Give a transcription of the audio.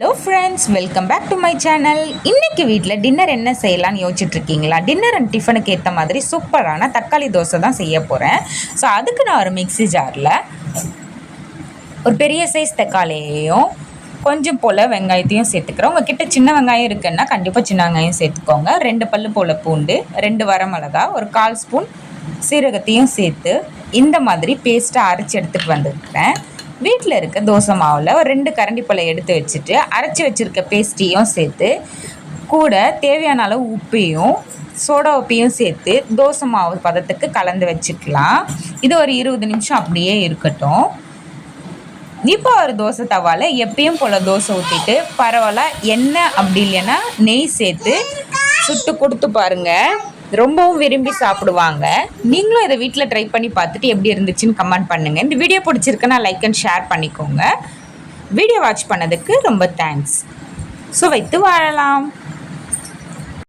Hello friends welcome back to my channel இன்னைக்கு வீட்டில் dinner என்ன செய்யலான்னு யோசிச்சுட்டு இருக்கீங்களா டின்னர் அண்ட் டிஃபனுக்கு ஏற்ற மாதிரி சூப்பரான தக்காளி தோசை தான் செய்ய போகிறேன் ஸோ அதுக்கு நான் ஒரு மிக்ஸி ஜாரில் ஒரு பெரிய சைஸ் தக்காளியையும் கொஞ்சம் போல் வெங்காயத்தையும் சேர்த்துக்கிறேன். உங்ககிட்ட சின்ன வெங்காயம் இருக்குன்னா கண்டிப்பாக சின்ன வெங்காயம் சேர்த்துக்கோங்க. ரெண்டு பல்லு போல் பூண்டு ரெண்டு வரமிளகா ஒரு கால் ஸ்பூன் சீரகத்தையும் சேர்த்து இந்த மாதிரி பேஸ்ட்டாக அரைச்சி எடுத்துகிட்டு வந்துருக்கிறேன் வீட்டில் இருக்க தோசை மாவில் ஒரு ரெண்டு கரண்டி எடுத்து வச்சுட்டு அரைச்சி வச்சுருக்க பேஸ்ட்டையும் சேர்த்து கூட தேவையான அளவு உப்பையும் சோடா உப்பையும் சேர்த்து தோசை மாவு பதத்துக்கு கலந்து வச்சுக்கலாம். இது ஒரு இருபது நிமிஷம் அப்படியே இருக்கட்டும். இப்போ ஒரு தோசை தவால எப்பயும் போல் தோசை ஊற்றிட்டு பரவாயில்ல எண்ணெய் அப்படி இல்லைன்னா நெய் சேர்த்து சுட்டு கொடுத்து பாருங்க. ரொம்பவும் விரும்பி சாப்பிடுவாங்க. நீங்களும் இதை வீட்டில் ட்ரை பண்ணி பார்த்துட்டு எப்படி இருந்துச்சுன்னு கமெண்ட் பண்ணுங்கள் இந்த வீடியோ பிடிச்சிருக்குன்னா லைக் அண்ட் ஷேர் பண்ணிக்கோங்க. வீடியோ வாட்ச் பண்ணதுக்கு ரொம்ப தேங்க்ஸ் ஸோ வைத்து வாழலாம்.